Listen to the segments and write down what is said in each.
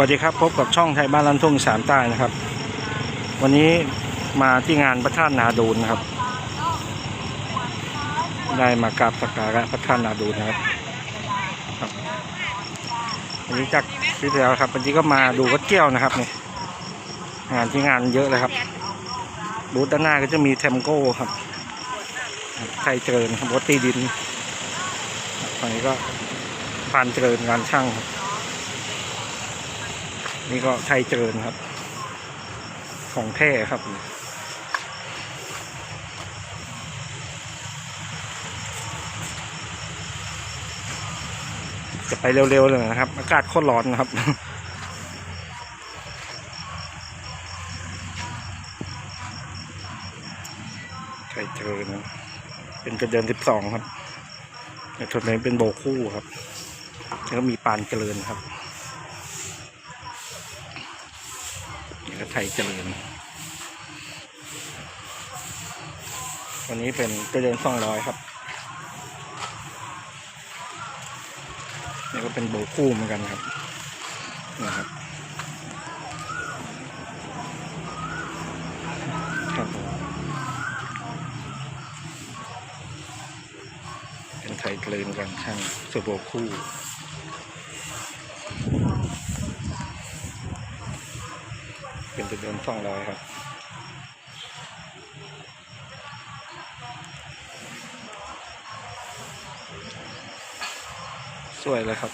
วัสดีครับพบกับช่องไทยบ้านลันทุ่งสามใต้นะครับ วันนี้มาที่งานพระธาตุนาดูนนะครับ ได้มากราบสักการะพระธาตุนาดูนนะครับครับวันนี้จากที่แล้วครับวันนี้ก็มาดูวัดเกี้ยวนะครับนี่งานที่งานเยอะเลยครับบูธด้านหน้าก็จะมีเทมโก้ครับไทยเจริญครับวัดตีดินฝั่งนี้ก็พานเจริญงานช่างครับ นี่ก็ไทยเจริญครับ ของแท้ครับจะไปเร็วๆเลยนะครับ อากาศโคตรร้อนนะครับ ไทยเจริญนะเป็นกระเดินสิบสองครับในส่วนนี้เป็นโบคู่ครับ แล้วก็มีปานเจริญครับ นี่ก็ไทยเจริญ วันนี้เป็นเจริญสองร้อยครับ นี่ก็เป็นโบคู่เหมือนกันครับ นะครับครับผมเป็นไทยเจริญกันช่างสโบคู่ เป็นเดืองร้อยครับสวยเลยครับ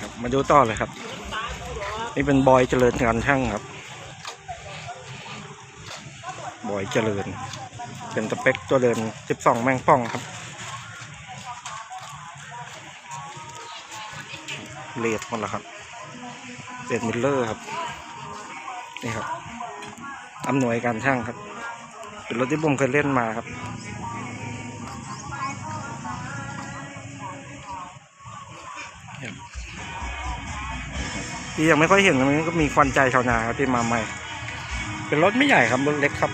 ครับ มาดูต่อเลยครับ นี่เป็นบอยเจริญงานช่างครับ บอยเจริญ เป็นสเปคตัวเดิน12 แมงป่องครับ เลดหมดแล้วครับเลดมิลเลอร์ครับนี่ครับอำนวยการช่างครับเป็นรถที่ผมเคยเล่นมาครับที่ยังไม่ค่อยเห็นมันก็มีควันใจชาวนาครับที่มาใหม่ เป็นรถไม่ใหญ่ครับรถเล็กครับ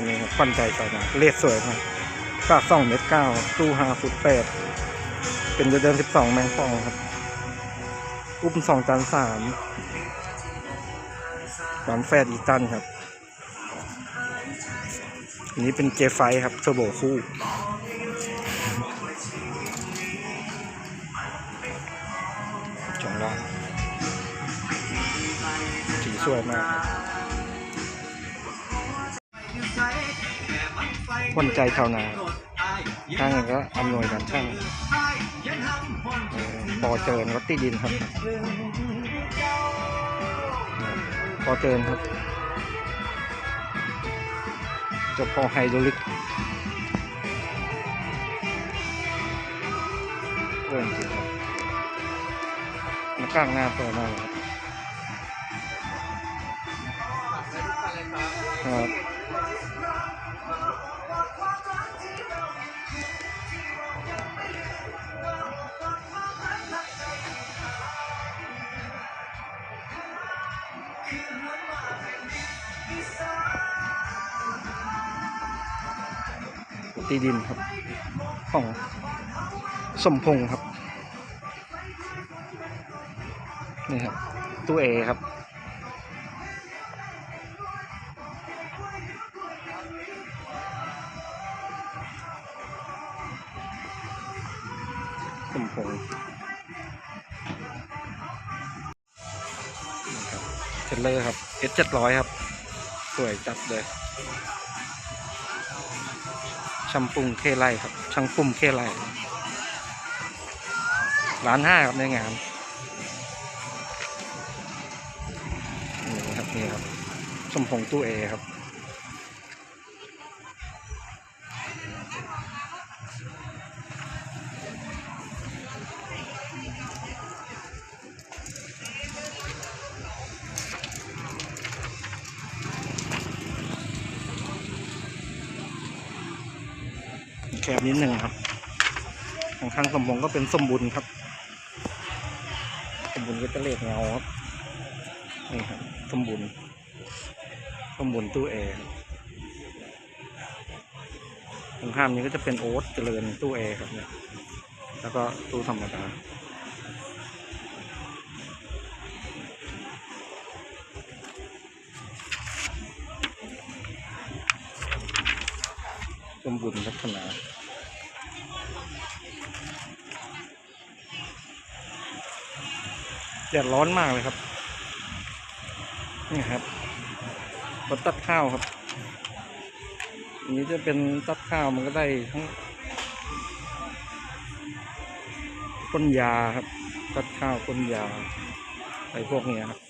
นนี้ควันใจชาวนาเลดสวยมากกาสองเมตรเก้าตู้ห้าฟุตแปด เป็นเดือนสิบสองแมงป่องครับ อุ้มสองตันสามสามแฟดอีตันครับ อันนี้เป็นเจไฟครับเทอร์โบคู่ช่องล่างสีสวยมากครับคนใจชาวนาช่างก็อำนวยการช่าง ปอเจิญวัดที่ดินครับปอเจิญครับเจ้าพ่อไฮโดรลิกเรื่องจริงครับมากลางหน้าเปิดมากเลยครับครับ วัดที่ดินครับ ของสมพงครับ นี่ครับ ตู้เอครับ สมพงษ์ ลเลอร์ครับ S เจ็ดร้อยครับ สวยจัดเลยช่างปรุงเคไลครับช่างปุ่มเคไลร้านห้าครับในงานนี่ครับนี่ครับสมพงษ์ตู้เอครับ แคบนิดหนึ่งครับข้างๆสมพงก็เป็นสมบุญครับ สมบุญก็จะเลดเงาครับนี่ครับสมบุญสมบุญตู้แอร์ตรงข้ามนี้ก็จะเป็นโอ๊ตเจริญตู้แอร์ครับเนี่ยแล้วก็ตู้ธรรมดา มบุญพัฒนาแดดร้อนมากเลยครับ นี่ครับรถตัดข้าวครับอันนี้จะเป็นตัดข้าวมันก็ได้ทั้งต้นยาครับ ตัดข้าวต้นยาอะไรพวกเนี้ยครับ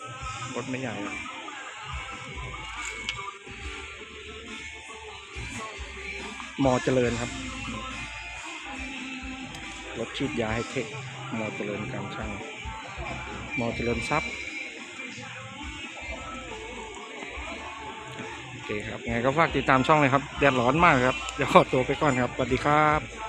รถไม่ใหญ่ มอเจริญครับ รถฉีดยาให้เทคมอเจริญการช่างมอเจริญทรัพย์โอเคครับไงก็ฝากติดตามช่องเลยครับแดดร้อนมากครับเดี๋ยวขอตัวไปก่อนครับสวัสดีครับ